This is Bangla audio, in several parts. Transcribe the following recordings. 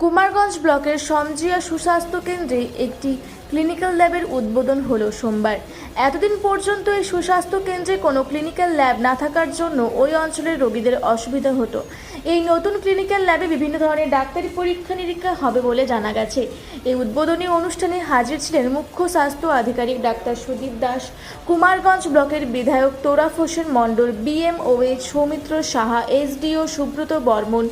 কুমারগঞ্জ ব্লকের সমজিয়া সুস্বাস্থ্য কেন্দ্রে একটি ক্লিনিক্যাল ল্যাবের উদ্বোধন হলো সোমবার। এতদিন পর্যন্ত এই সুস্বাস্থ্য কেন্দ্রে কোনো ক্লিনিক্যাল ল্যাব না থাকার জন্য ওই অঞ্চলের রোগীদের অসুবিধা হতো। এই নতুন ক্লিনিক্যাল ল্যাবে বিভিন্ন ধরনের ডাক্তারি পরীক্ষা নিরীক্ষা হবে বলে জানা গেছে। এই উদ্বোধনী অনুষ্ঠানে হাজির ছিলেন মুখ্য স্বাস্থ্য আধিকারিক ডাক্তার সুদীপ দাস, কুমারগঞ্জ ব্লকের বিধায়ক Toraf Hossain Mondal BMOH Soumitra Saha SDO Subrata Barman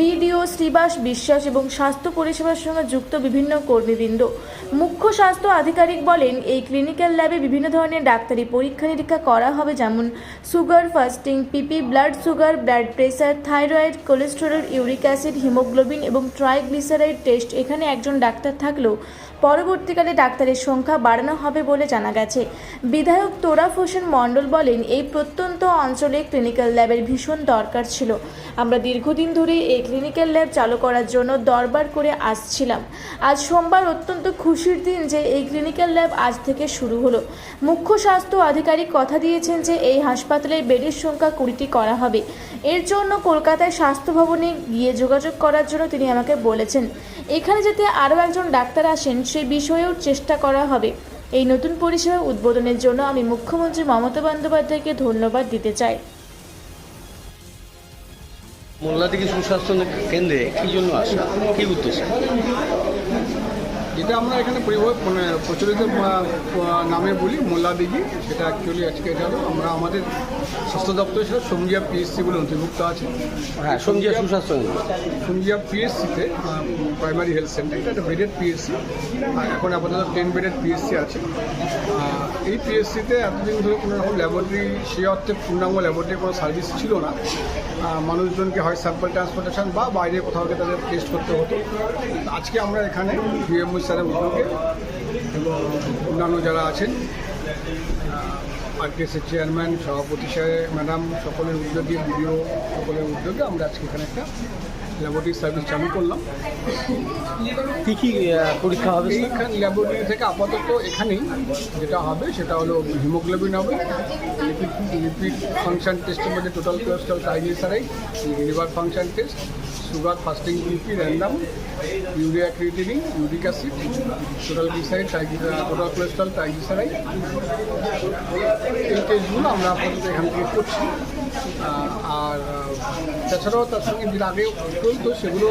BDO Shribas Biswas এবং স্বাস্থ্য পরিষেবার সঙ্গে যুক্ত বিভিন্ন কর্মীবৃন্দ। মুখ্য স্বাস্থ্য আধিকারিক বলেন, এই ক্লিনিক্যাল ল্যাবে বিভিন্ন ধরনের ডাক্তারি পরীক্ষা নিরীক্ষা করা হবে, যেমন sugar fasting PP blood sugar blood pressure thyroid cholesterol uric acid haemoglobin এবং ট্রাইগ্লিসারাইড টেস্ট এখানে একজন ডাক্তার থাকলেও পরবর্তীকালে ডাক্তারের সংখ্যা বাড়ানো হবে বলে জানা গেছে। বিধায়ক তোরাফ হোসেন মণ্ডল বলেন, এই প্রত্যন্ত অঞ্চলে ক্লিনিক্যাল ল্যাবের ভীষণ দরকার ছিল। আমরা দীর্ঘদিন ধরে এই ক্লিনিক্যাল ল্যাব চালু করার জন্য দরবার করে আসছিলাম। আজ সোমবার অত্যন্ত খুশির দিন যে এই ক্লিনিক্যাল ল্যাব আজ থেকে শুরু হলো। মুখ্য স্বাস্থ্য আধিকারিক কথা দিয়েছেন যে এই হাসপাতালের বেডের সংখ্যা কুড়িটি করা হবে। এর জন্য কলকাতায় স্বাস্থ্য ভবনে গিয়ে যোগাযোগ করার জন্য তিনি আমাকে বলেছেন। এখানে যাতে আরও একজন ডাক্তার আসেন, সে বিষয়েও চেষ্টা করা হবে। এই নতুন পরিষেবা উদ্বোধনের জন্য আমি মুখ্যমন্ত্রী মমতা বন্দ্যোপাধ্যায়কে ধন্যবাদ দিতে চাই। মোল্লাদিঘি সুস্বাস্থ্য কেন্দ্রে কি জন্য আসা? কি উদ্দেশ্য? যেটা আমরা এখানে মানে প্রচলিত নামে বলি মোল্লা দিঘি। সেটা অ্যাকচুয়ালি আজকে এটা হলো আমরা আমাদের স্বাস্থ্য দপ্তর সেটা সমজিয়া পিএসসি বলে নথিভুক্ত আছে। হ্যাঁ সঞ্জিয়া সুস্বাস্থ্য সমজিয়া পিএসসিতে প্রাইমারি হেলথ সেন্টার এটা একটা বেডেড পিএসসি এখন আপাতত টেন বেডেড পিএসসি আছে। এই পিএসসিতে এতদিন ধরে কোনো রকম ল্যাবরেটরি সে অর্থে পূর্ণাঙ্গ ল্যাবরেটরি কোনো সার্ভিস ছিল না। মানুষজনকে হয় স্যাম্পল ট্রান্সপোর্টেশন বা বাইরে কোথাও গিয়ে তাদের টেস্ট করতে হতো। আজকে আমরা এখানে বিএমও স্যারের উদ্যোগে এবং অন্যান্য যারা আছেন আরকেএসের চেয়ারম্যান সভাপতি সাহেব ম্যাডাম সকলের উদ্যোগে বিডিও সকলের উদ্যোগে আমরা আজকে এখানে একটা ল্যাবরেটরি সার্ভিস চালু করলাম কী কী পরীক্ষা হবে? এইখান ল্যাবরেটরি থেকে আপাতত এখানেই যেটা হবে সেটা হলো হিমোগ্লোবিন হবে লিপিড লিপিড ফাংশন টেস্টের মধ্যে total cholesterol triglyceride liver function test sugar fasting BP random urea creatinine uric acid, total glyceride total cholesterol triglyceride এই টেস্টগুলো আমরা আপাতত এখান থেকে করছি। আর, তাছাড়াও তার সঙ্গে যেটা আগে চলতো সেগুলো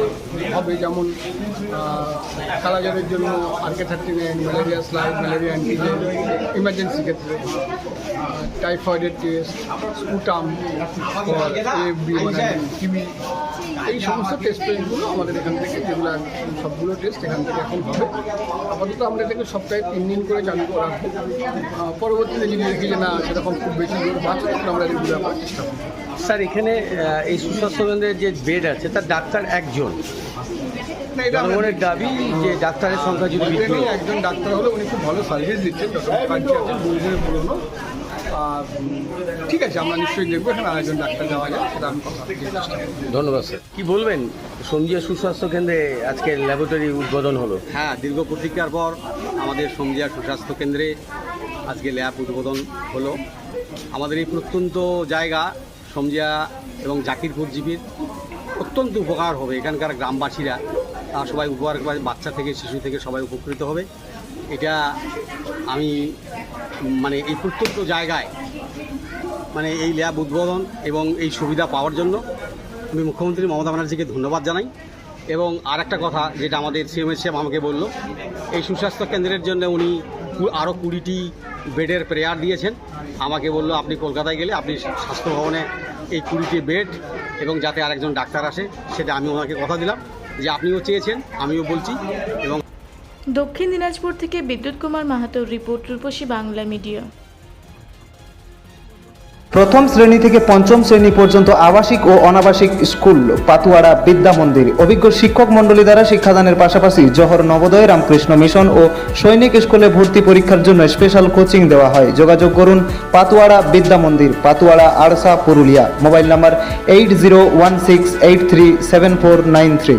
হবে, যেমন কালাজারের জন্য RK thirty nine malaria slide malaria antigen emergency ক্ষেত্রে টাইফয়েডের টেস্ট মানে টিবি এই সমস্ত টেস্ট টেস্টগুলো আমাদের এখান থেকে যেগুলো সবগুলো টেস্ট এখান থেকে এখন হবে। আপাতত আমরা এটাকে সপ্তাহে তিন দিন করে চালু করে রাখব। পরবর্তীতে যদি দেখি যে না সেরকম খুব বেশি লোক বাঁচে তখন আমরা এগুলো করার চেষ্টা করব। স্যার এখানে এই সুস্বাস্থ্য কেন্দ্রের যে বেড আছে তার ডাক্তার একজন। জনগণের দাবি যে ডাক্তারের সংখ্যা যদি। একজন ডাক্তার হলে উনি খুব ভালো সার্ভিস দিচ্ছেন ডক্টর পুরনো। ঠিক আছে আমরা নিশ্চয়ই দেখব এখানে আরেকজন ডাক্তার যাওয়া যায় সেটা আমি কথা ধন্যবাদ স্যার। কি বলবেন? সঞ্জিয়া সুস্বাস্থ্য কেন্দ্রে আজকে ল্যাবরেটরি উদ্বোধন হলো। হ্যাঁ দীর্ঘ প্রতীক্ষার পর আমাদের সমজিয়া সুস্বাস্থ্য কেন্দ্রে আজকে ল্যাব উদ্বোধন হলো। আমাদের এই প্রত্যন্ত জায়গা সমজিয়া এবং জাকিরপুর জীবীর অত্যন্ত উপকার হবে। এখানকার গ্রামবাসীরা তারা সবাই উপকার বাচ্চা থেকে শিশু থেকে সবাই উপকৃত হবে। এটা আমি মানে এই প্রত্যন্ত জায়গায় মানে এই ল্যাব উদ্বোধন এবং এই সুবিধা পাওয়ার জন্য আমি মুখ্যমন্ত্রী মমতা ব্যানার্জিকে ধন্যবাদ জানাই। এবং আর একটা কথা যেটা আমাদের সিএমএস সাহেব আমাকে বলল, এই সুস্বাস্থ্য কেন্দ্রের জন্য উনি আরও কুড়িটি বেডের প্রেয়ার দিয়েছেন। আমাকে বলল, আপনি কলকাতায় গেলে আপনি স্বাস্থ্য ভবনে এই কুড়িটি বেড এবং যাতে আরেকজন ডাক্তার আসে, সেটা আমি ওনাকে কথা দিলাম যে আপনিও চেয়েছেন, আমিও বলছি এবং দক্ষিণ দিনাজপুর থেকে বিদ্যুৎ কুমার মাহাতোর রিপোর্ট, রূপসী বাংলা মিডিয়া। প্রথম শ্রেণি থেকে পঞ্চম শ্রেণি পর্যন্ত আবাসিক ও অনাবাসিক স্কুল পাতুয়াড়া বিদ্যা মন্দির। অভিজ্ঞ শিক্ষক মণ্ডলী দ্বারা শিক্ষাদানের পাশাপাশি জহর নবোদয়, রামকৃষ্ণ মিশন ও সৈনিক স্কুলে ভর্তি পরীক্ষার জন্য স্পেশাল কোচিং দেওয়া হয়। যোগাযোগ করুন Patuara Vidya Mandir Patuara Arsha Purulia. Mobile number eight zero one six eight three seven four nine three.